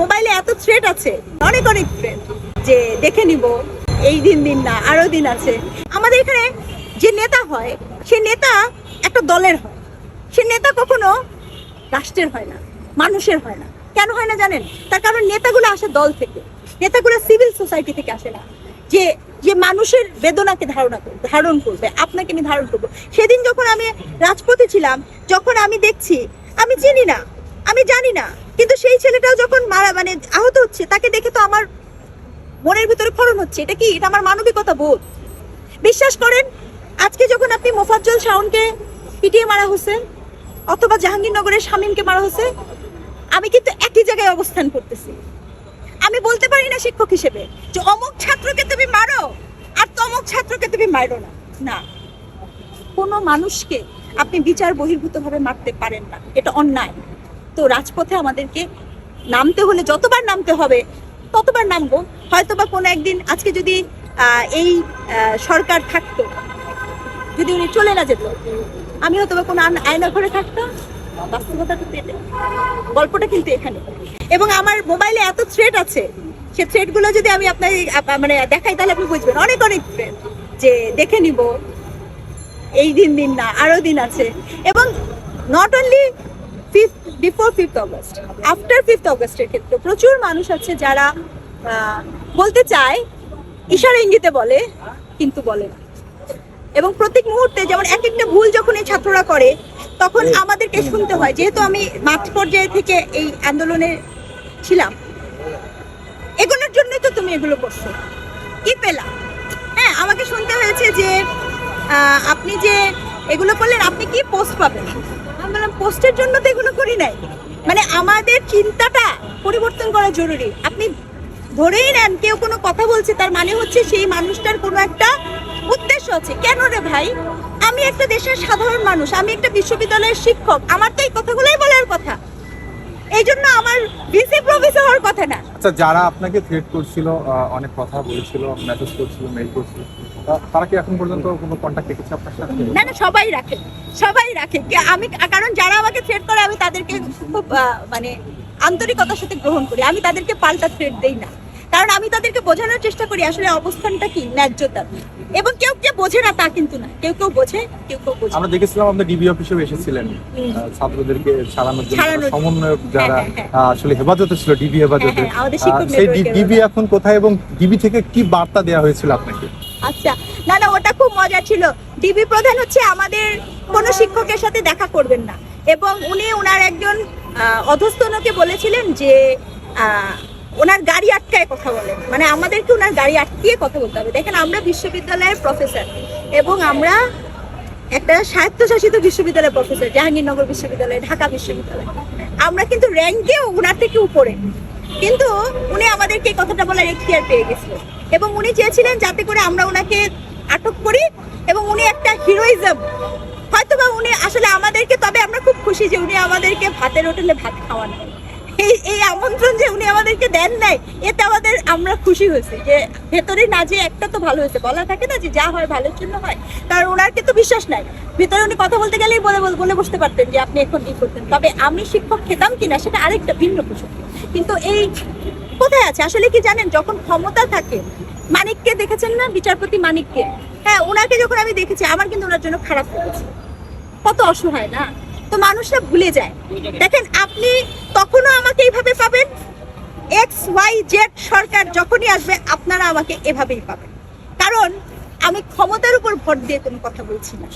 মোবাইলে এত থ্রেট আছে, অনেক অনেক থ্রেট যে দেখে নিব, এই দিন দিন না, আরও দিন আছে। আমাদের এখানে যে নেতা হয়, সে নেতা একটা দলের হয়। সে নেতা কখনো রাষ্ট্রের হয় না, মানুষের হয় না। কেন হয় না জানেন? তার কারণ নেতাগুলো আসে দল থেকে, নেতাগুলো সিভিল সোসাইটি থেকে আসে না। যে যে মানুষের বেদনাকে ধারণা করবে ধারণ করবে, আপনাকে আমি ধারণ করব। সেদিন যখন আমি রাজপথে ছিলাম, যখন আমি দেখছি, আমি চিনি না আমি জানি না। কিন্তু সেই ছেলেটাও যখন মারা মানে আহত হচ্ছে, তাকে দেখে তো আমার মনের ভিতরে ফরন হচ্ছে। এটা কি? এটা আমার মানবিকতা বোধ। বিশ্বাস করেন, আজকে যখন আপনি মোফাজ্জল শাওনকে পিটিয়ে মারা হয়েছে, অথবা জাহাঙ্গীরনগরের শামীমকে মারা হয়েছে, আমি কিন্তু একই জায়গায় অবস্থান করতেছি। আমি বলতে পারি না শিক্ষক হিসেবে যে অমুক ছাত্রকে তুমি মারো আর তমুক ছাত্রকে তুমি মারো না। না। কোনো মানুষকে আপনি বিচার বহির্ভূতভাবে মারতে পারেন না। এটা অন্যায়। তো রাজপথে আমাদেরকে নামতে হলে যতবার নামতে হবে, ততবার নামবো। হয়তো বা কোনো একদিন আজকে যদি এই সরকার থাকতো, যদি উনি চলে না যেত, আমি হয়তো বা কোনো আয়না ঘরে থাকতাম, বাস্তবতা গল্পটা কিন্তু এখানে। এবং আমার মোবাইলে এত থ্রেট আছে, সে থ্রেটগুলো যদি আমি আপনার মানে দেখাই, তাহলে আপনি বুঝবেন। অনেক অনেক থ্রেট যে দেখে নিব, এই দিন দিন না, আরও দিন আছে। এবং not only before fifth August after fifth অগস্টের ক্ষেত্রে প্রচুর মানুষ আছে যারা বলতে চায় ইশারা ইঙ্গিতে বলে কিন্তু বলে না। এবং প্রত্যেক মুহূর্তে যেমন এক একটা ভুল যখন এই ছাত্ররা করে তখন আমাদেরকে শুনতে হয়। যেহেতু আমি মাঠ পর্যায়ে থেকে এই আন্দোলনে ছিলাম এগুলোর জন্যই তো তুমি এগুলো করছ। কি পেলাম হ্যাঁ আমাকে শুনতে হয়েছে যে আপনি যে এগুলো করলেন আপনি কি পোস্ট পাবেন? আমি বললাম পোস্টের জন্য তো এগুলো করি নাই। মানে আমাদের চিন্তাটা পরিবর্তন করা জরুরি। আপনি ধরেই নেন, কেউ কোনো কথা বলছে, তার মানে হচ্ছে সেই মানুষটার কোনো একটা উদ্দেশ্য আছে। কেন রে ভাই? আমি একটা দেশের সাধারণ মানুষ, আমি একটা বিশ্ববিদ্যালয়ের শিক্ষক, আমার তো এই কথাগুলোই বলার কথা এই জন্য আমার ভিসি প্রফেসর হওয়ার কথা না আচ্ছা যারা আপনাকে থ্রেট করছিল অনেক কথা বলেছিল মেসেজ করছিল মেইল করছিল তারা কি এখন পর্যন্ত কোনো কন্ট্যাক্ট রেখেছে আপনার সাথে? না না, সবাই রাখে সবাই রাখে। আমি, কারণ যারা আমাকে থ্রেট করে, আমি তাদেরকে খুব মানে আন্তরিকতার সাথে গ্রহণ করি। আমি তাদেরকে পাল্টা থ্রেট দেই না। কারণ আমি তাদেরকে বোঝানোর চেষ্টা করি আসলে অবস্থানটা কি ন্যায্যতা। এবং কেউ কেউ বোঝে না তা কিন্তু না। কেউ কেউ বোঝে কেউ কেউ বোঝে আমরা দেখেছিলাম আপনি ডিবি অফিসেও এসেছিলেন ছাত্রদেরকে ছাড়ানোর জন্য সমন্বয়ক যারা হ্যাঁ, হ্যাঁ, আসলে হেফাজতে ছিল ডিবি হেফাজতে। হ্যাঁ, হ্যাঁ, সেই ডিবি এখন কোথায় এবং ডিবি থেকে কি বার্তা দেওয়া হয়েছিল আপনাকে? আচ্ছা না না ওটা খুব মজা ছিল। ডিবি প্রধান হচ্ছে আমাদের কোনো শিক্ষকের সাথে দেখা করবেন না। এবং উনি ওনার একজন অধস্তনকে বলেছিলেন যে আহ, ওনার গাড়ি আটকায় কথা বলেন মানে আমাদেরকে ওনার গাড়ি আটকিয়ে কথা বলতে হবে। দেখেন, আমরা বিশ্ববিদ্যালয়ের প্রফেসর এবং আমরা একটা স্বায়ত্তশাসিত বিশ্ববিদ্যালয়ের প্রফেসর জাহাঙ্গীরনগর বিশ্ববিদ্যালয়, ঢাকা বিশ্ববিদ্যালয়। আমরা কিন্তু র্যাঙ্কেও ওনার থেকে উপরে। কিন্তু উনি আমাদেরকে কথাটা বলার এখতিয়ার পেয়ে গেছিলেন এবং উনি চেয়েছিলেন যাতে করে আমরা ওনাকে আটক করি এবং উনি একটা হিরোইজম হয়তো বা উনি আসলে আমাদেরকে, তবে আমরা খুব খুশি যে উনি আমাদেরকে ভাতের হোটেলে ভাত খাওয়ান। এই এই আমন্ত্রণ আমাদেরকে দেন নাই, এতে আমাদের, আমরা খুশি হয়েছি যে ভেতরে না যে একটা তো ভালো হয়েছে, বলা থাকে না যে যা হয় ভালোর জন্য হয়, কারণ ওনারকে তো বিশ্বাস নাই। ভিতরে উনি কথা বলতে গেলেই বলে বলে- বলে বসতে পারতেন যে আপনি এখন কি করতেন। তবে আমি শিক্ষক খেতাম কিনা সেটা আরেকটা ভিন্ন প্রসঙ্গ। কিন্তু এই কোথায় আছে? আসলে কি জানেন, যখন ক্ষমতা থাকে, মানিককে দেখেছেন না? বিচারপতি মানিককে? হ্যাঁ ওনাকে যখন আমি দেখেছি, আমার কিন্তু ওনার জন্য খারাপ লেগেছে। কত অসহায় না? তো মানুষরা ভুলে যায়। দেখেন, আপনি তখনও আমাকে এইভাবে পাবেন? এক্স ওয়াই জেড সরকার যখনই আসবে, আপনারা আমাকে এভাবেই পাবেন। কারণ আমি ক্ষমতার উপর ভোট দিয়ে কোনো কথা বলছি না।